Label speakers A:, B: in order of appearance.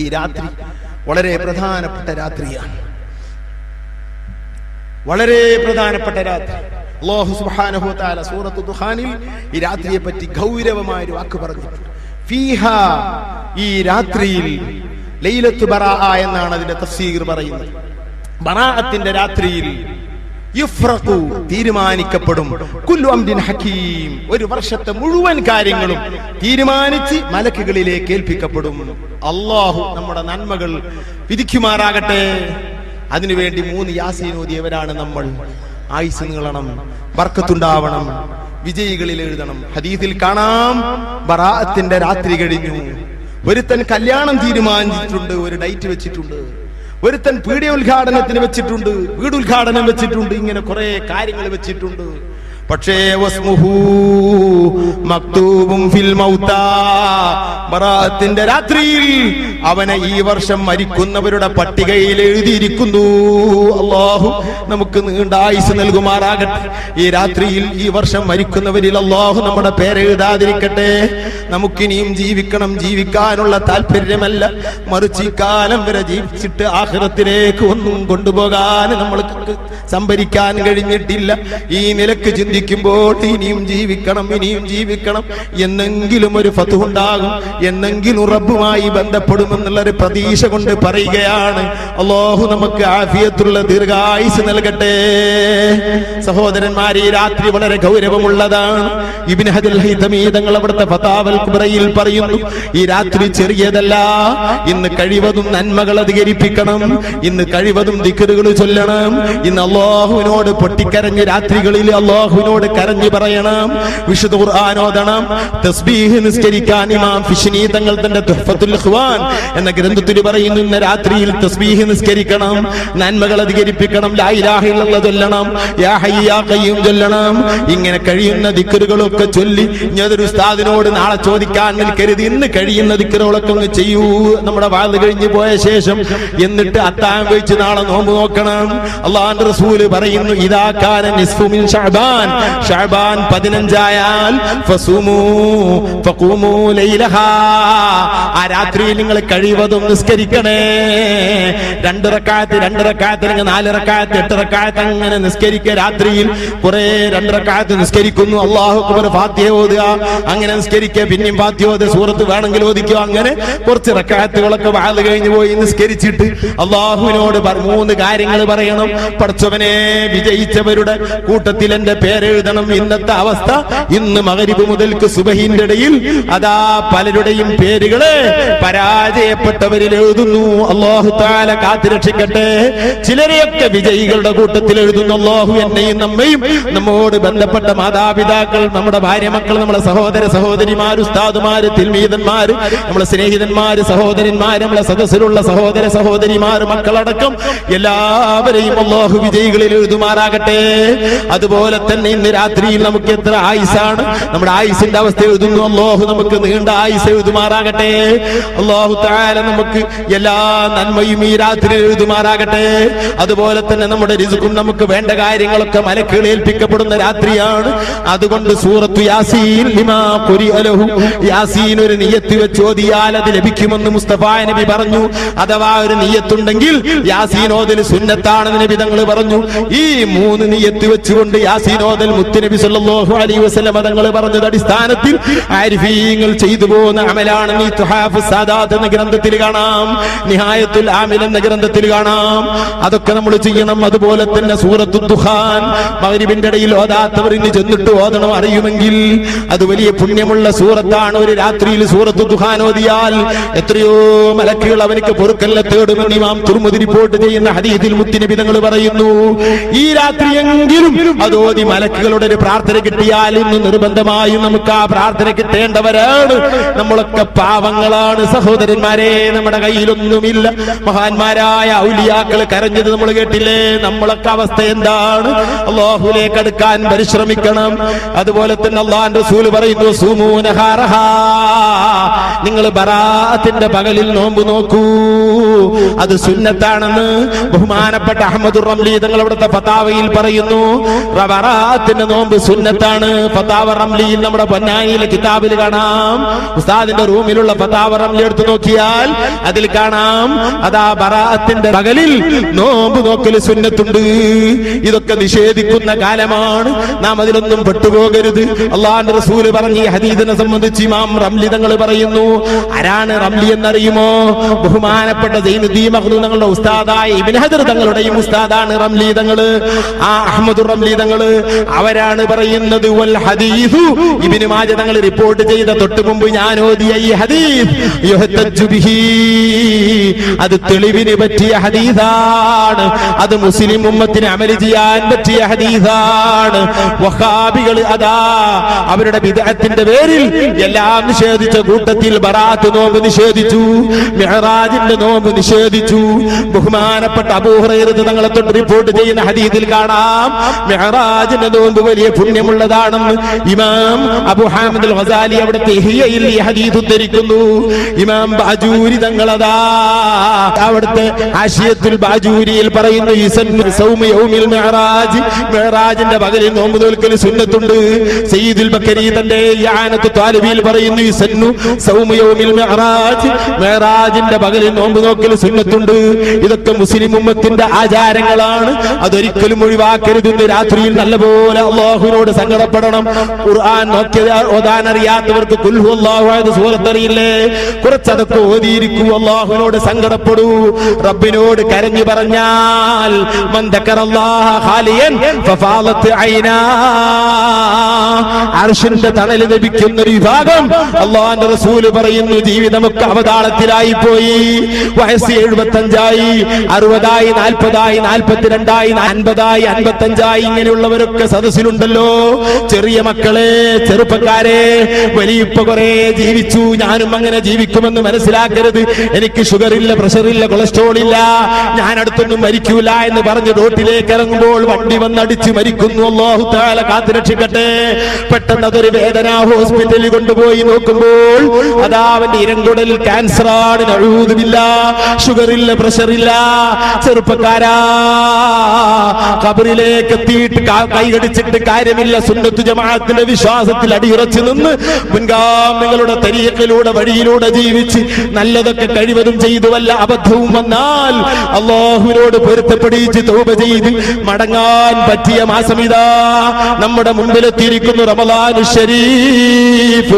A: ഈ രാത്രി വളരെ പ്രധാനപ്പെട്ട രാത്രിയാണ്. വളരെ പ്രധാനപ്പെട്ട രാത്രി. അല്ലാഹു സുബ്ഹാനഹു വതആല സൂറത്തു ദുഹാനിൽ ഈ രാത്രിയെ പറ്റി ഗൗരവമായ ഒരു വാക്ക് പറഞ്ഞിട്ടുണ്ട്. ഫീഹ ഈ രാത്രിയിൽ ലൈലത്തു ബറാഅ എന്നാണ് അതിന്റെ തഫ്സീർ പറയുന്നത്. ബറാഅത്തിന്റെ രാത്രിയിൽ യുഫ്രഖു തീരുമാനിക്കപ്പെടും. കുല്ലു അംരിൻ ഹക്കീം ഒരു വർഷത്തെ മുഴുവൻ കാര്യങ്ങളും തീരുമാനിച്ച് മലക്കുകളിലേക്ക് ഏൽപ്പിക്കപ്പെടും. അള്ളാഹു നമ്മുടെ നന്മകൾ വിധിക്കുമാറാകട്ടെ. അതിനുവേണ്ടി മൂന്ന് യാസീനോദിയവരാണ് നമ്മൾ. ആയുസ് നീളണം വർക്കത്തുണ്ടാവണം വിജയികളിൽ എഴുതണം. ഹദീസിൽ കാണാം ബറാഅത്തിന്റെ രാത്രി കഴിഞ്ഞു. ഒരുത്തൻ കല്യാണം തീരുമാനിച്ചിട്ടുണ്ട് ഒരു ഡേറ്റ് വെച്ചിട്ടുണ്ട്. ഒരുത്തൻ പീഡിയ ഉദ്ഘാടനത്തിന് വെച്ചിട്ടുണ്ട് വീട് ഉദ്ഘാടനം വെച്ചിട്ടുണ്ട് ഇങ്ങനെ കുറെ കാര്യങ്ങൾ വെച്ചിട്ടുണ്ട്. പക്ഷേ മക്തൂബും ഫിൽ മൗത്താ. രാത്രിയിൽ അവനെ ഈ വർഷം മരിക്കുന്നവരുടെ പട്ടികയിൽ എഴുതിയിരിക്കുന്നു. അള്ളാഹു നമുക്ക് നീണ്ട ആയുസ് നൽകുമാറാകട്ടെ. ഈ രാത്രിയിൽ ഈ വർഷം മരിക്കുന്നവരിൽ അള്ളാഹു നമ്മുടെ പേരെഴുതാതിരിക്കട്ടെ നമുക്കിനിയും ജീവിക്കണം ജീവിക്കാനുള്ള താല്പര്യമല്ല. മറിച്ച് ഈ കാലം വരെ ജീവിച്ചിട്ട് ആഹ്റത്തിലേക്ക് ഒന്നും കൊണ്ടുപോകാൻ നമ്മൾക്ക് സംഭരിക്കാൻ കഴിഞ്ഞിട്ടില്ല. ഈ നിലയ്ക്ക് ചിന്തിക്കുമ്പോൾ ഇനിയും ജീവിക്കണം ഇനിയും ജീവിക്കണം. എന്നെങ്കിലും ഒരു ഫതുണ്ടാകും എന്നെങ്കിലും റബ്ബുമായി ബന്ധപ്പെടുമെന്നുള്ള ഒരു പ്രതീക്ഷ കൊണ്ട് പറയുകയാണ്. അള്ളാഹു നമുക്ക് ആഫിയത്തുള്ള ദീർഘായുസ് നൽകട്ടെ. സഹോദരന്മാരെ രാത്രി വളരെ ഗൗരവമുള്ളതാണ്. ഇബിൻ ഹജൽ ഹൈതമീ തങ്ങൾ അവിടുത്തെ ഫതാവൽ കുബ്രയിൽ പറയുന്നു ഈ രാത്രി ചെറിയതല്ല ഇന്ന് കഴിവതും നന്മകൾ അധികരിപ്പിക്കണം ഇന്ന് കഴിവതും ദിക്കറുകൾ ചൊല്ലണം ഇന്ന് അള്ളാഹുവിനോട് പൊട്ടിക്കരഞ്ഞ് രാത്രികളിൽ അള്ളാഹുവിനോട് കരഞ്ഞു പറയണം വിശുദ്ധ ഖുർആാനോദണം തസ്ബീഹ് നിസ്കരിക്കാൻ ഇമാം ഫിഷിനി തങ്ങൾ തന്റെ തുഹ്ഫത്തുൽ ഇഖ്വാൻ എന്ന ഗ്രന്ഥത്തിൽ പറയുന്നു ഇന്ന് രാത്രിയിൽ തസ്ബീഹ് നിസ്കരിക്കണം നന്മകൾ അധികരിപ്പിക്കണം ലാ ഇലാഹ ഇല്ലല്ലാഹ് ചൊല്ലണം യാ ഹയ്യ യാ ഖയ്യൂം ചൊല്ലണം. ഇങ്ങനെ കഴിയുന്ന ദിക്കറുകളൊക്കെ ചൊല്ലി ഞാനൊരു ഉസ്താദിനോട് നാളെ ചോദിക്കാൻ നിൽക്കരുത് ഇന്ന് കഴിയുന്ന ദിക്കറുകളൊക്കെ ഒന്ന് ചെയ്യൂ. നമ്മുടെ വാത് കഴിഞ്ഞു പോയ ശേഷം എന്നിട്ട് അത്താൻ വെച്ച് നാളെ നോമ്പ് നോക്കണം. അള്ളാന്റെ റസൂൽ പറയുന്നു ഇതാക്കാന നിസ്ഫു മിൻ ഷഅബാൻ. ഷഅബാൻ പതിനഞ്ചായാൽ ഫസുമു ഫഖൂമു ലൈലഹാ. ആ രാത്രിയിൽ നിങ്ങൾ കഴിവതും നിസ്കരിക്കണേ. രണ്ട് റക്കാത്ത് രണ്ട് റക്കാത്ത് അല്ലെങ്കിൽ നാല് റക്കാത്ത് എട്ട് റക്കാത്ത് അങ്ങനെ നിസ്കരിക്കുക രാത്രിയിൽ. കുറെ രണ്ട് റക്കാത്ത് നിസ്കരിക്കുന്നു. അള്ളാഹു അക്ബർ ഫാത്തിഹ ഓതുക അങ്ങനെ നിസ്കരിക്കുക. പിന്നെയും ഫാത്തിഹ ഓതുക സൂറത്ത് വേണമെങ്കിൽ ഓദിക്കുക അങ്ങനെ കുറച്ച് റക്കാത്തുകളൊക്കെ വാഴ് കഴിഞ്ഞു പോയി നിസ്കരിച്ചിട്ട് അള്ളാഹുവിനോട് മൂന്ന് കാര്യങ്ങൾ പറയണം. പഠിച്ചവനെ വിജയിച്ചവരുടെ കൂട്ടത്തിൽ എന്റെ പേരെഴുതണം. ഇന്നത്തെ അവസ്ഥ ഇന്ന് മകരിബ് മുതൽക്ക് സുബഹിന്റെ ഇടയിൽ അതാ പലരുടെയും പേരുകൾ പരാജയപ്പെട്ടവരിൽ എഴുതുന്നു. അള്ളാഹു താല കാത്തിരക്ഷിക്കട്ടെ ചിലരെയൊക്കെ വിജയികളുടെ കൂട്ടത്തിൽ എഴുതുന്നു. അള്ളാഹു എന്നെയും നമ്മയും നമ്മോട് ബന്ധപ്പെട്ട മാതാപിതാക്കൾ നമ്മുടെ ഭാര്യ മക്കൾ നമ്മുടെ സഹോദര സഹോദരിമാർ ഉസ്താദുമാര് തിൽമീതന്മാര് നമ്മുടെ സ്നേഹിതന്മാര് സഹോദരന്മാര് നമ്മളെ സദസ്സിലുള്ള സഹോദര സഹോദരിമാർ മക്കളടക്കം എല്ലാവരെയും അള്ളാഹു വിജയികളിൽ എഴുതുമാറാകട്ടെ. അതുപോലെ തന്നെ ഇന്ന് രാത്രിയിൽ നമുക്ക് എത്ര ആയുസാണ്. നമ്മുടെ ആയുസിന്റെ അവസ്ഥ എഴുതുന്നു. അള്ളാഹു നമുക്ക് നീണ്ട ആയുസ് എഴുതുമാറാകട്ടെ. അള്ളാഹു താല നമുക്ക് എല്ലാ നന്മയും ഈ രാത്രി എഴുതുമാറാകട്ടെ. അതുപോലെ തന്നെ നമ്മുടെ രിസുക്കും നമുക്ക് വേണ്ട കാര്യങ്ങളൊക്കെ മലക്കുകൾ ഏൽപ്പിക്കപ്പെടുന്ന രാത്രിയാണ്. അതുകൊണ്ട് സൂറത്ത് യാസീൻ യാസീൻ ഒരു നിയത്ത് വെച്ച് ഓതിയാൽ അത് ലഭിക്കുമെന്ന് മുസ്തഫ നബി പറഞ്ഞു. അഥവാ ഒരു നിയത്തുണ്ടെങ്കിൽ യാസീൻ ഓതൽ സുന്നത്താണെന്ന് നബി തങ്ങൾ പറഞ്ഞു. ഈ മൂന്ന് നിയത്ത് വെച്ചുകൊണ്ട് യാസീൻ ഓതൽ മുത്തുനബി സല്ലല്ലാഹു അലൈഹി വസല്ലം തങ്ങൾ പറഞ്ഞത് അടിസ്ഥാനത്തിൽ ആരിഫീങ്ങൾ ചെയ്തു പോകുന്ന അമലാണ് നീ തുഹാഫ് സാദാത്ത് എന്ന ഗ്രന്ഥത്തിൽ കാണാം. നിഹായത്തുൽ ആമിൻ എന്ന ഗ്രന്ഥത്തിൽ കാണാം. അതൊക്കെ നമ്മൾ ചെയ്യണം. അതുപോലെ തന്നെ സൂറത്തു ദുഹാൻ മഗ്രിബിന്റെ ഇടയിൽ ഓതാത്തവർ ഇന്ന് ചെന്നിട്ട് ഓതണം അറിയുമെങ്കിൽ അത് വലിയ പുണ്യമുള്ള സൂറത്താണ്. ഒരു രാത്രിയിൽ സൂറത്തു ദുഹാൻ ഓതിയാൽ എത്രയോ മലക്കുകൾ അവനിക്ക് പൊറുക്കല്ല തേടുമെന്ന് ഇമാം തുർമുദി റിപ്പോർട്ട് ചെയ്യുന്ന ഹരീതിൽ മുത്തിനബി തങ്ങൾ പറയുന്നു ഈ രാത്രിയെങ്കിലും അത് ഓതി മലക്കുകളുടെ ഒരു പ്രാർത്ഥന കിട്ടിയാൽ ഇന്ന് നിർബന്ധമായും നമുക്ക് ആ പ്രാർത്ഥന കിട്ടേണ്ടവരാണ്. നമ്മളൊക്കെ പാവങ്ങളാണ് സഹോദരന്മാരെ നമ്മുടെ കയ്യിലൊന്നുമില്ല. മഹാന്മാരായ ഔലിയാക്കൾ കരഞ്ഞത് നമ്മൾ കേട്ടില്ലേ? നമ്മളൊക്കെ അവസ്ഥ എന്താണ്? അള്ളാഹുലേക്ക് അടുക്കാൻ പരിശ്രമിക്കണം. അതുപോലെ തന്നെ അള്ളാന്റെ റസൂൽ പറയുന്നു സുമൂനഹാറഹ നിങ്ങൾ ബറാത്തിന്റെ പകലിൽ നോമ്പ് നോക്കൂ. അത് സുന്നത്താണെന്ന് ബഹുമാനപ്പെട്ട അഹമ്മദ് റംലി തങ്ങൾ അവിടുത്തെ ഫതാവയിൽ പറയുന്നു. റബറാത്തിന്റെ നോമ്പ് സുന്നത്താണ്. ഫതാവ റംലിയിൽ നമ്മുടെ പൊന്നായിൽ കിതാബിൽ കാണാം. ഉസ്താദിന്റെ റൂമിലുള്ള ഫതാവ റംലി എടുത്തു നോക്കിയാൽ അതിൽ കാണാം. അതാ ബറാത്തിന്റെ പകലിൽ നോമ്പ് നോക്കൽ സുന്നത്തുണ്ട്. ഇതൊക്കെ നിഷേധിക്കുന്ന കാലമാണ്. നാം അതിലൊന്നും പെട്ടുപോകരുത്. അള്ളാന്റെ റസൂൽ പറഞ്ഞ ഹദീദിനെ സംബന്ധിച്ച് ഇമാം റംലി തങ്ങൾ പറയുന്നു ആരാണ് റംലി എന്നറിയുമോ? ബഹുമാനപ്പെട്ട തങ്ങളുടെ ഉസ്താദായ ഇബ്നു ഹദർ തങ്ങളുടെയും ഉസ്താദാണ് റംലി തങ്ങൾ ആ അഹമ്മദ് റംലി തങ്ങൾ അവരാണ് പറയുന്നത് വൽ ഹദീസു. ഇബ്നു മാജ തങ്ങൾ റിപ്പോർട്ട് ചെയ്ത തൊട്ട് മുമ്പ് ഞാൻ ഓതിയ ഈ ഹദീസ് ബിഹി അത് തെളിവിന് പറ്റിയ ഹദീസാണ്. അത് മുസ്ലിം ഉമ്മത്തിന് അമലി ചെയ്യാൻ പറ്റിയ ഹദീസാണ്. വഹാബികൾ അതാ അവരുടെ വിദഗ്ധത്തിന്റെ പേരിൽ എല്ലാം നിഷേധിച്ച കൂട്ടത്തിൽ ബറാത്ത് നോമ്പ് നിഷേധിച്ചു മെഹറാജിന്റെ നോമ്പ് നിഷേധിച്ചു. ബഹുമാനപ്പെട്ട അബൂഹറൈറത്ത് തങ്ങളെ തൊട്ട് റിപ്പോർട്ട് ചെയ്യുന്ന ഹദീദിൽ കാണാം. മെഹറാജിന്റെ നോമ്പ് വലിയ പുണ്യമുള്ളതാണെന്ന് ഇമാം അബൂ ഹാമിദ് ഹസാലി അവിടുത്തെ ഈ ഹദീദ് ഉദ്ധരിക്കുന്നു. ഇമാം ബാജൂരി തങ്ങളതാ അവിടുത്തെ ആശയത്തുൽ ബാജൂരിയിൽ പറയുന്നു ഈസൻ സൗമ യൗമിൽ മെഹറാജ് മെഹറാജിന്റെ പകലിൽ നോമ്പ് തോൽക്കൽ സുന്നത്തുണ്ട്. സയ്യിദുൽ ബക്കരി തന്റെ യാനത്ത് താലിബിയിൽ പറയുന്നു ഇസന്നു സൗമ യൗമിൽ മെഹറാജ് മെഹറാജിന്റെ പകലിൽ നോമ്പ് നോക്കൽ സുന്നത്തുണ്ട്. ഇതൊക്കെ മുസ്ലിം ഉമ്മത്തിന്റെ ആചാരങ്ങളാണ്. അതൊരിക്കലും ഒഴിവാക്കരുത് രാത്രിയിൽ നല്ലപോലെ അള്ളാഹുവിനോട് സങ്കടപ്പെടണം. ഖുർആൻ നോക്കിയത് ഓതാൻ അറിയാത്തവർക്ക് കുൽഹു അള്ളാഹു സൂറത്തറിയില്ലേ കുറച്ചതൊക്കെ ഓതിയിരിക്കൂ. അള്ളാഹുവിനോട് സങ്കടപ്പെടൂ. റബ്ബിനോട് കരഞ്ഞു പറഞ്ഞാൽ അർഷിന്റെ തണൽ ലഭിക്കുന്ന ഒരു വിഭാഗം അള്ളാഹിന്റെ റസൂൽ പറയുന്നു ജീവിതമൊക്കെ അവതാളത്തിലായി പോയി. വയസ്സ് എഴുപത്തഞ്ചായി അറുപതായി നാൽപ്പതായി നാൽപ്പത്തിരണ്ടായി അൻപതായി അൻപത്തഞ്ചായി ഇങ്ങനെയുള്ളവരൊക്കെ സദസ്സിലുണ്ടല്ലോ. ചെറിയ മക്കളെ ചെറുപ്പക്കാരെ വലിയപ്പ കുറെ ജീവിച്ചു ഞാനും അങ്ങനെ ജീവിക്കുമെന്ന് മനസ്സിലാക്കരുത്. എനിക്ക് ഷുഗർ ഇല്ല പ്രഷർ ഇല്ല കൊളസ്ട്രോൾ ഇല്ല. ഞാൻ അടുത്തൊന്നും മരിക്കൂല എന്ന് പറഞ്ഞ് റോട്ടിലേക്ക് ഇറങ്ങുമ്പോൾ വണ്ടി വന്നടിച്ച് മരിക്കുന്നു. അല്ലാഹു താല കാത്തു രക്ഷിക്കട്ടെ. പെട്ടെന്ന് അതൊരു വേദന ഹോസ്പിറ്റലിൽ കൊണ്ടുപോയി നോക്കുമ്പോൾ അതാ അവന്റെ ഇരങ്കുടലിൽ ക്യാൻസർ ആണ്. നഴുതുമില്ല ഷുഗർ ഇല്ല പ്രഷർ ഇല്ല. ചെറുപ്പക്കാരാ. കബറിലേക്ക് എത്തിയിട്ട് കൈകടിച്ചിട്ട് കാര്യമില്ല. സുന്നത്ത് ജമാഅത്തിന്റെ വിശ്വാസത്തിൽ അടിയുറച്ചു നിന്ന് മുൻഗാമികളുടെ തരിയക്കിലൂടെ വഴിയിലൂടെ ജീവിച്ച് നല്ലതൊക്കെ കഴിവതും ചെയ്തു വല്ല അബദ്ധവും വന്നാൽ അള്ളാഹുവിനോട് പൊരുത്തപ്പെടിച്ച് തോപ ചെയ്ത് മടങ്ങാൻ പറ്റിയ മാസം ഇതാ നമ്മുടെ മുമ്പിലെത്തിയിരിക്കുന്നു റമലാൻ ഷരീഫ്